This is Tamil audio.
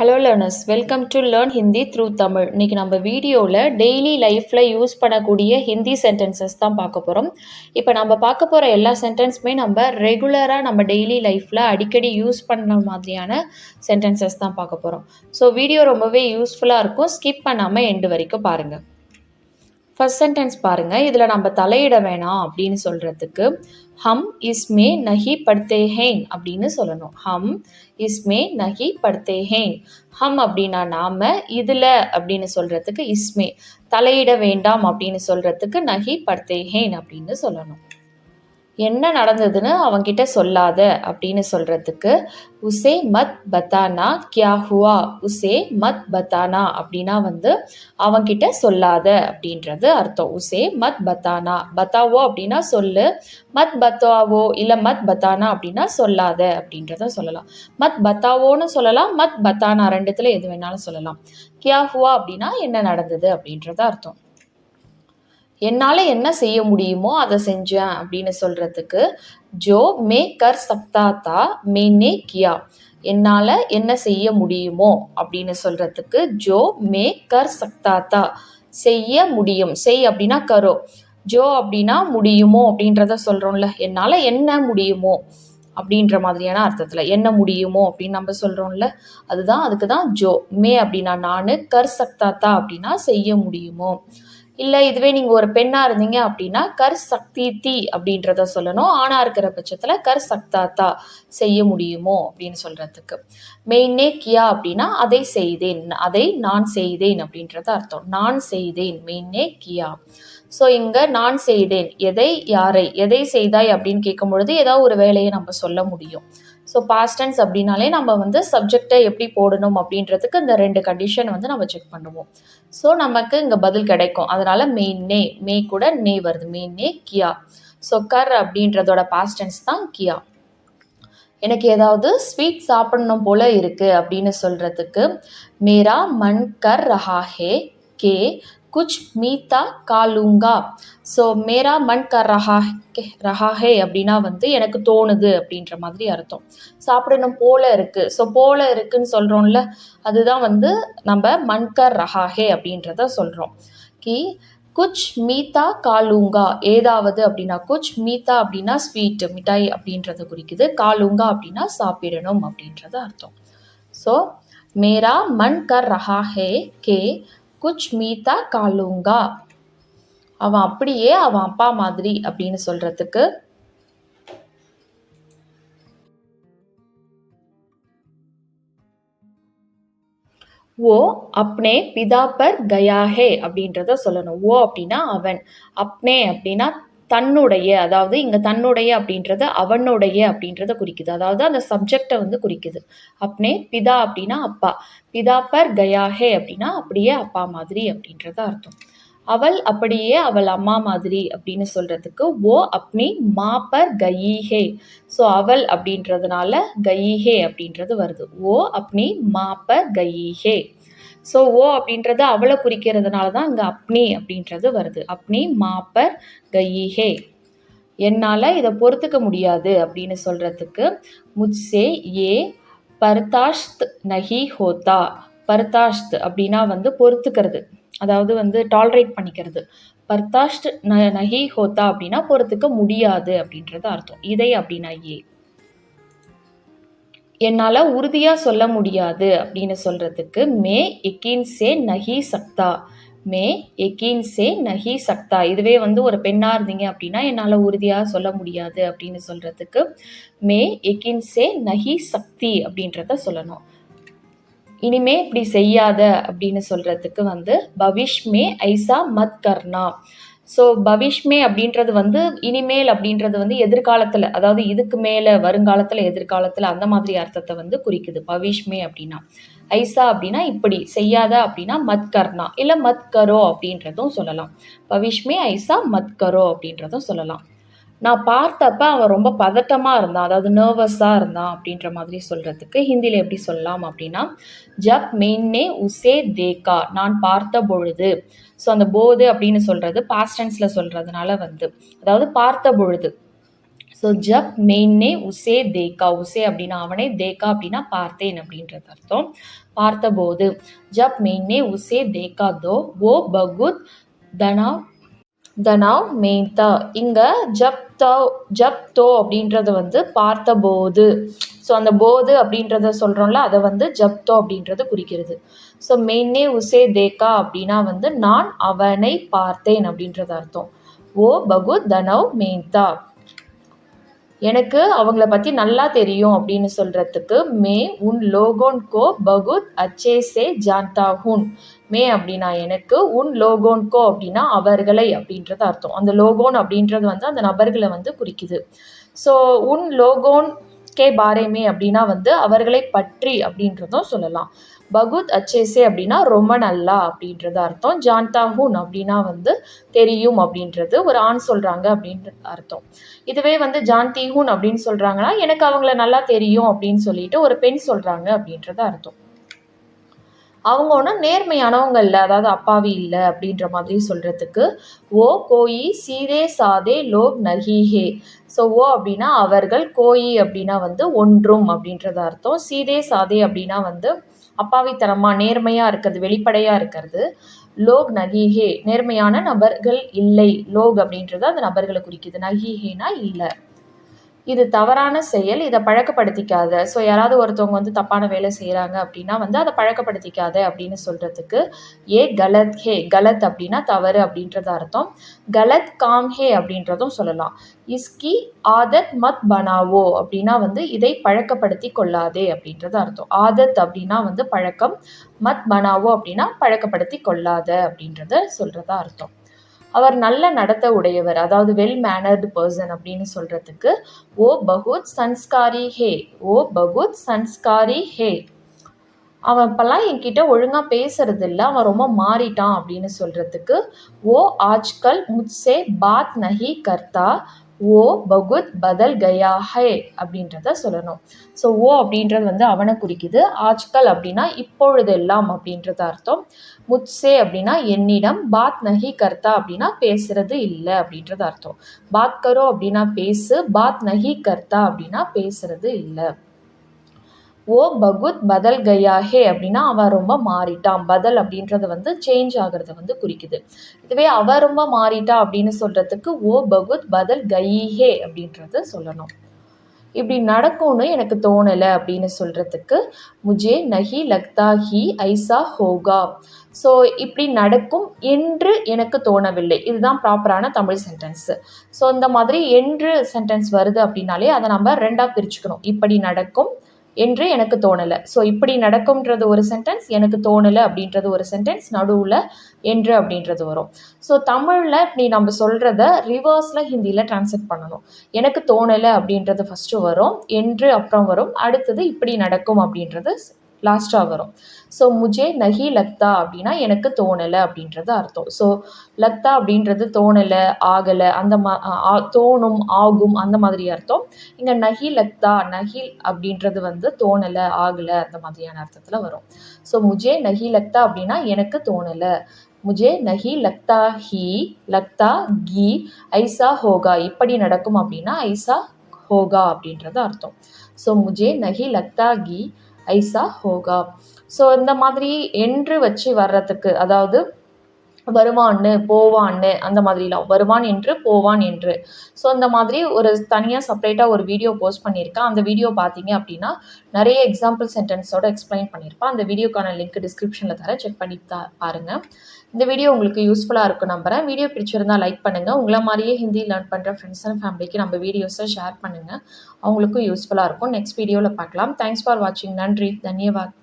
Hello learners welcome to learn Hindi through Tamil இன்றைக்கி நம்ம வீடியோவில் டெய்லி லைஃப்பில் யூஸ் பண்ணக்கூடிய ஹிந்தி சென்டென்சஸ் தான் பார்க்க போகிறோம் இப்போ நம்ம பார்க்க போகிற எல்லா சென்டென்ஸுமே நம்ம ரெகுலராக நம்ம டெய்லி லைஃப்பில் அடிக்கடி யூஸ் பண்ண மாதிரியான சென்டென்சஸ் தான் பார்க்க போகிறோம் ஸோ வீடியோ ரொம்பவே யூஸ்ஃபுல்லாக இருக்கும். ஸ்கிப் பண்ணாமல் எண்டு வரைக்கும் பாருங்கள் ஃபர்ஸ்ட் சென்டென்ஸ் பாருங்கள் இதில் நம்ம தலையிட வேணாம் அப்படின்னு சொல்கிறதுக்கு ஹம் இஸ்மே நஹி படுத்தே ஹேன் அப்படின்னு சொல்லணும். ஹம் இஸ்மே நஹி படுத்தே ஹேன். ஹம் அப்படின்னா நாம இதில் அப்படின்னு சொல்கிறதுக்கு இஸ்மே தலையிட வேண்டாம் அப்படின்னு சொல்கிறதுக்கு நஹி படுத்தே ஹேன் அப்படின்னு சொல்லணும். என்ன நடந்ததுன்னு அவங்கிட்ட சொல்லாத அப்படின்னு சொல்கிறதுக்கு உசே மத் பத்தானா கியா ஹுவா? உசே மத் பத்தானா அப்படின்னா வந்து அவங்கிட்ட சொல்லாத அப்படின்றது அர்த்தம். உசே மத் பத்தானா பத்தாவோ அப்படின்னா சொல்லு. மத் பத்தாவோ இல்லை மத் பத்தானா அப்படின்னா சொல்லாத அப்படின்றத சொல்லலாம். மத் பத்தாவோன்னு சொல்லலாம் மத் பத்தானா ரெண்டுத்தில் எது வேணாலும் சொல்லலாம். கியா ஹுவா? அப்படின்னா என்ன நடந்தது அப்படின்றத அர்த்தம். என்னால் என்ன செய்ய முடியுமோ அதை செஞ்சேன் அப்படின்னு சொல்கிறதுக்கு ஜோ மே கர் சப்தாத்தா மேனே கியா என்னால் என்ன செய்ய முடியுமோ? அப்படின்னு சொல்கிறதுக்கு ஜோ மே கர் சக்தா செய்ய முடியும். செய் அப்படின்னா கரோ. ஜோ அப்படின்னா முடியுமோ? அப்படின்றத சொல்கிறோம்ல என்னால் என்ன முடியுமோ? அப்படின்ற மாதிரியான அர்த்தத்தில் என்ன முடியுமோ? அப்படின்னு நம்ம சொல்கிறோம்ல அதுதான் அதுக்கு தான் ஜோ மே அப்படின்னா நான் கர் சக்தாத்தா அப்படின்னா செய்ய முடியுமோ? இல்லை இதுவே நீங்கள் ஒரு பெண்ணாக இருந்தீங்க அப்படின்னா கர் சக்தி தி அப்படின்றத சொல்லணும். ஆணாக இருக்கிற பட்சத்தில் கர் சக்தாத்தா செய்ய முடியுமோ அப்படின்னு சொல்கிறதுக்கு மெயினே கியா அப்படின்னா அதை செய்தேன் அதை நான் செய்தேன் அப்படின்றத அர்த்தம். நான் செய்தேன் மெயினே கியா. ஸோ இங்கே நான் செய்தேன் எதை யாரை எதை செய்தாய் அப்படின்னு கேட்கும் பொழுது ஏதாவது ஒரு வேலையை நம்ம சொல்ல முடியும். ஸோ பாஸ்டன்ஸ் அப்படின்னாலே நம்ம வந்து சப்ஜெக்டை எப்படி போடணும் அப்படின்றதுக்கு இந்த ரெண்டு கண்டிஷன் வந்து நம்ம செக் பண்ணுவோம். ஸோ நமக்கு இங்கே பதில் கிடைக்கும். அதனால் மெயின் நே மே கூட நே வருது. மெயின் நே கியா. ஸோ கர் அப்படின்றதோட பாஸ்டன்ஸ் தான் கியா. எனக்கு ஏதாவது ஸ்வீட் சாப்பிடணும் போல இருக்குது அப்படின்னு சொல்கிறதுக்கு மேரா மண் கர் ரஹா ஹே கே குச் மீத்தா காலுங்கா ஸோ மேரா மண் கர் ரஹா ரஹா ஹே அப்படின்னா வந்து எனக்கு தோணுது அப்படின்ற மாதிரி அர்த்தம். சாப்பிடணும் போல இருக்குது ஸோ போல இருக்குன்னு சொல்கிறோம்ல அதுதான் வந்து நம்ம மண்கர் ரஹா ஹே அப்படின்றத சொல்கிறோம் கி குச் மீத்தா காலுங்கா ஏதாவது அப்படின்னா குச் மீத்தா அப்படின்னா ஸ்வீட் மிட்டாய் அப்படின்றத குறிக்குது. காலுங்கா அப்படின்னா சாப்பிடணும் அப்படின்றது அர்த்தம். ஸோ மேரா மண் கர் ரஹா ஹே கே குச் மீதா காலுங்கா. அவன் அப்படியே அவன் அப்பா மாதிரி அப்படின்னு சொல்கிறதுக்கு ஓ அப்னே பிதா பர் கயாஹே அப்படின்றத சொல்லணும். ஓ அப்படின்னா அவன். அப்னே அப்படின்னா தன்னுடைய அதாவது இங்கே தன்னுடைய அப்படின்றத அவனுடைய அப்படின்றத குறிக்குது. அதாவது அந்த சப்ஜெக்டை வந்து குறிக்குது. அப்னே பிதா அப்படின்னா அப்பா. பிதா பர் கயாஹே அப்படின்னா அப்படியே அப்பா மாதிரி அப்படின்றத அர்த்தம். அவள் அப்படியே அவள் அம்மா மாதிரி அப்படின்னு சொல்கிறதுக்கு ஓ அப்னி மா பர் கயீஹே ஸோ அவள் அப்படின்றதுனால கயீஹே அப்படின்றது வருது. ஓ அப்னி மா பர் கயீஹே ஸோ ஓ அப்படின்றது அவளை குறிக்கிறதுனால தான் இங்கே அப்னி அப்படின்றது வருது. அப்னி மாப்பர் கயீஹே. என்னால் இதை பொறுத்துக்க முடியாது அப்படின்னு சொல்கிறதுக்கு முச்சே ஏ பர்தாஷ்த் நஹி ஹோத்தா. பர்தாஷ்த் அப்படின்னா வந்து பொறுத்துக்கிறது. அதாவது வந்து டாலரேட் பண்ணிக்கிறது. பர்தாஷ்ட் ந நஹி ஹோத்தா அப்படின்னா பொறுத்துக்க முடியாது அப்படின்றது அர்த்தம். இதை அப்படின்னா ஏ. என்னால் உறுதியாக சொல்ல முடியாது அப்படின்னு சொல்கிறதுக்கு மே எக்கீன் சே நஹி சக்தா மே எக்கீன் சே நஹி சக்தா. இதுவே வந்து ஒரு பெண்ணாக இருந்தீங்க அப்படின்னா என்னால் உறுதியாக சொல்ல முடியாது அப்படின்னு சொல்கிறதுக்கு மே எக்கீன் சே நஹி சக்தி அப்படின்றத சொல்லணும். இனிமே இப்படி செய்யாத அப்படின்னு சொல்கிறதுக்கு வந்து பவிஷ் மே ஐசா மத் கர்ணா. ஸோ பவிஷ்மே அப்படின்றது வந்து இனிமேல் அப்படின்றது வந்து எதிர்காலத்தில் அதாவது இதுக்கு மேலே வருங்காலத்தில் எதிர்காலத்தில் அந்த மாதிரி அர்த்தத்தை வந்து குறிக்குது. பவிஷ்மே அப்படின்னா ஐசா அப்படின்னா இப்படி செய்யாத அப்படின்னா மத்கர்னா இல்லை மத்கரோ அப்படின்றதும் சொல்லலாம். பவிஷ்மே ஐசா மத்கரோ அப்படின்றதும் சொல்லலாம். நான் பார்த்தப்ப அவன் ரொம்ப பதட்டமாக இருந்தான். அதாவது நர்வஸாக இருந்தான் அப்படின்ற மாதிரி சொல்கிறதுக்கு ஹிந்தியில் எப்படி சொல்லலாம் அப்படின்னா ஜப் மெயின்னே உசே தேக்கா நான் பார்த்த பொழுது. ஸோ அந்த போது அப்படின்னு சொல்கிறது பாஸ்டன்ஸில் சொல்கிறதுனால வந்து. அதாவது பார்த்த பொழுது. ஸோ ஜப் மெயின்னே உசே தேக்கா உசே அப்படின்னா அவனே தேக்கா அப்படின்னா பார்த்தேன் அப்படின்றது அர்த்தம். பார்த்தபோது ஜப் மெயின்னே உசே தேக்கா தோ ஓ பகுத் தனா தனாவ் மேத்தா. இங்கே ஜப் தோ ஜப் தோ அப்படின்றது வந்து பார்த்தபோது ஸோ அந்த போது அப்படின்றத சொல்கிறோம்ல அதை வந்து ஜப்தோ அப்படின்றது குறிக்கிறது. ஸோ மெயின்னே உசே தேக்கா அப்படின்னா வந்து நான் அவனை பார்த்தேன் அப்படின்றது அர்த்தம். ஓ பகு தனவ் மேத்தா. எனக்கு அவங்கள பற்றி நல்லா தெரியும் அப்படின்னு சொல்கிறதுக்கு மே உன் லோகோன் கோ பகுத் அச்சே சே ஜான்தா ஹூன். மே அப்படின்னா எனக்கு உன் லோகோன் கோ அப்படின்னா அவர்களை அப்படின்றது அர்த்தம். அந்த லோகோன் அப்படின்றது வந்து அந்த நபர்களை வந்து குறிக்குது. ஸோ உன் லோகோன் கே பாரேமே அப்படின்னா வந்து அவர்களை பற்றி அப்படின்றதும் சொல்லலாம். பகுத் அச்சேசே அப்படின்னா ரொம்ப நல்லா அப்படின்றது அர்த்தம். ஜான்தாஹூன் அப்படின்னா வந்து தெரியும் அப்படின்றது ஒரு ஆண் சொல்கிறாங்க அப்படின்றது அர்த்தம். இதுவே வந்து ஜான்தீஹூன் அப்படின்னு சொல்கிறாங்கன்னா எனக்கு அவங்கள நல்லா தெரியும் அப்படின்னு சொல்லிட்டு ஒரு பெண் சொல்கிறாங்க அப்படின்றது அர்த்தம். அவங்க ஒன்றும் நேர்மையானவங்க இல்லை அதாவது அப்பாவி இல்லை அப்படின்ற மாதிரி சொல்கிறதுக்கு ஓ கோயி சீதே சாதே லோக் நஹிஹே ஸோ ஓ அப்படின்னா அவர்கள் கோயி அப்படின்னா வந்து ஒன்றும் அப்படின்றத அர்த்தம். சீதே சாதே அப்படின்னா வந்து அப்பாவித்தனமாக நேர்மையாக இருக்கிறது வெளிப்படையாக இருக்கிறது. லோக் நகிஹே நேர்மையான நபர்கள் இல்லை. லோக் அப்படின்றது அந்த நபர்களை குறிக்குது. நகிஹேனா இல்லை. இது தவறான செயல் இதை பழக்கப்படுத்திக்காத. ஸோ யாராவது ஒருத்தவங்க வந்து தப்பான வேலை செய்கிறாங்க அப்படின்னா வந்து அதை பழக்கப்படுத்திக்காத அப்படின்னு சொல்கிறதுக்கு ஏ கலத் ஹே. கலத் அப்படின்னா தவறு அப்படின்றது அர்த்தம். கலத் காம் ஹே அப்படின்றதும் சொல்லலாம். இஸ்கி ஆதத் மத் பனாவோ அப்படின்னா வந்து இதை பழக்கப்படுத்தி கொள்ளாதே அப்படின்றது அர்த்தம். ஆதத் அப்படின்னா வந்து பழக்கம் மத் பனாவோ அப்படின்னா பழக்கப்படுத்தி கொள்ளாத அப்படின்றத சொல்கிறதா அர்த்தம். அவர் நல்ல நடத்த உடையவர் அதாவது வெல் மேனர்டு பர்சன் அப்படின்னு சொல்கிறதுக்கு ஓ பகுத் சன்ஸ்காரி ஹே ஓ பகுத் சன்ஸ்காரி ஹே. அவன் இப்போல்லாம் என்கிட்ட ஒழுங்காக பேசுறது இல்லை அவன் ரொம்ப மாறிட்டான் அப்படின்னு சொல்கிறதுக்கு ஓ ஆஜ்கல் முத்சே பாத் நஹி கர்த்தா ஓ பகுத் பதல் கயா ஹே அப்படின்றத சொல்லணும். ஸோ ஓ அப்படின்றது வந்து அவனை குறிக்குது. ஆஜ்கல் அப்படின்னா இப்பொழுதெல்லாம் அப்படின்றது அர்த்தம். முத்சே அப்படின்னா என்னிடம் பாத் நஹி கர்த்தா அப்படின்னா பேசுறது இல்லை அப்படின்றது அர்த்தம். பாத் கரோ அப்படின்னா பேசு பாத் நஹி கர்த்தா அப்படின்னா பேசுறது இல்லை. ஓ பகுத் பதல் கயாஹே அப்படின்னா அவன் ரொம்ப மாறிட்டான். பதல் அப்படின்றது வந்து சேஞ்ச் ஆகிறத வந்து குறிக்குது. இதுவே அவ ரொம்ப மாறிட்டா அப்படின்னு சொல்கிறதுக்கு ஓ பகுத் பதல் கயிஹே அப்படின்றத சொல்லணும். இப்படி நடக்கும்னு எனக்கு தோணலை அப்படின்னு சொல்கிறதுக்கு முஜே நஹி லக்தா ஹி ஐசா ஹோகா. ஸோ இப்படி நடக்கும் என்று எனக்கு தோணவில்லை. இதுதான் ப்ராப்பரான தமிழ் சென்டென்ஸு ஸோ இந்த மாதிரி என்று சென்டென்ஸ் வருது அப்படின்னாலே அதை நம்ம ரெண்டாக பிரிச்சுக்கணும். இப்படி நடக்கும் என்று எனக்கு தோணலை. ஸோ இப்படி நடக்கும்ன்றது ஒரு சென்டென்ஸ் எனக்கு தோணலை அப்படின்றது ஒரு சென்டென்ஸ் நடுவில் என்று அப்படின்றது வரும். ஸோ தமிழில் இப்படி நம்ம சொல்கிறத ரிவர்ஸில் ஹிந்தியில் டிரான்ஸ்லேட் பண்ணணும். எனக்கு தோணலை அப்படின்றது ஃபஸ்ட்டு வரும் என்று அப்புறம் வரும். அடுத்தது இப்படி நடக்கும் அப்படின்றது லாஸ்ட்டாக வரும். ஸோ முஜே நஹி லக்தா அப்படின்னா எனக்கு தோணலை அப்படின்றது அர்த்தம். ஸோ லக்தா அப்படின்றது தோணலை ஆகலை அந்த மா தோணும் ஆகும் அந்த மாதிரி அர்த்தம். இங்கே நஹி லக்தா நஹில் அப்படின்றது வந்து தோணலை ஆகலை அந்த மாதிரியான அர்த்தத்தில் வரும். ஸோ முஜே நஹி லக்தா அப்படின்னா எனக்கு தோணலை. முஜே நஹி லக்தா ஹி லக்தா கி ஐசா ஹோகா. இப்படி நடக்கும் அப்படின்னா ஐசா ஹோகா அப்படின்றது அர்த்தம். ஸோ முஜே நஹி லக்தா கி ஐசா ஹோகா. ஸோ இந்த மாதிரி என்று வச்சு வர்றதுக்கு அதாவது வருவான்னு போவான்னு அந்த மாதிரிலாம் வருவான் என்று போவான் என்று. ஸோ இந்த மாதிரி ஒரு தனியாக செப்பரேட்டாக ஒரு வீடியோ போஸ்ட் பண்ணியிருக்கேன் அந்த வீடியோ பார்த்தீங்க அப்படின்னா நிறைய எக்ஸாம்பிள் சென்டென்ஸோட எக்ஸ்பிளைன் பண்ணியிருப்பேன் அந்த வீடியோக்கான லிங்க் டிஸ்கிரிப்ஷனில் தரேன். செக் பண்ணி தா பாருங்கள் இந்த வீடியோ உங்களுக்கு யூஸ்ஃபுல்லாக இருக்கும் நம்புறேன். வீடியோ பிடிச்சிருந்தால் லைக் பண்ணுங்கள் உங்களை மாதிரியே ஹிந்தி லேர்ன் பண்ணுற ஃப்ரெண்ட்ஸ் அண்ட் ஃபேமிலிக்கு நம்ம வீடியோஸை ஷேர் பண்ணுங்கள் அவங்களுக்கும் யூஸ்ஃபுல்லாக இருக்கும். நெக்ஸ்ட் வீடியோவில் பார்க்கலாம் தேங்க்ஸ் ஃபார் வாட்சிங் நன்றி. தன்யவாத்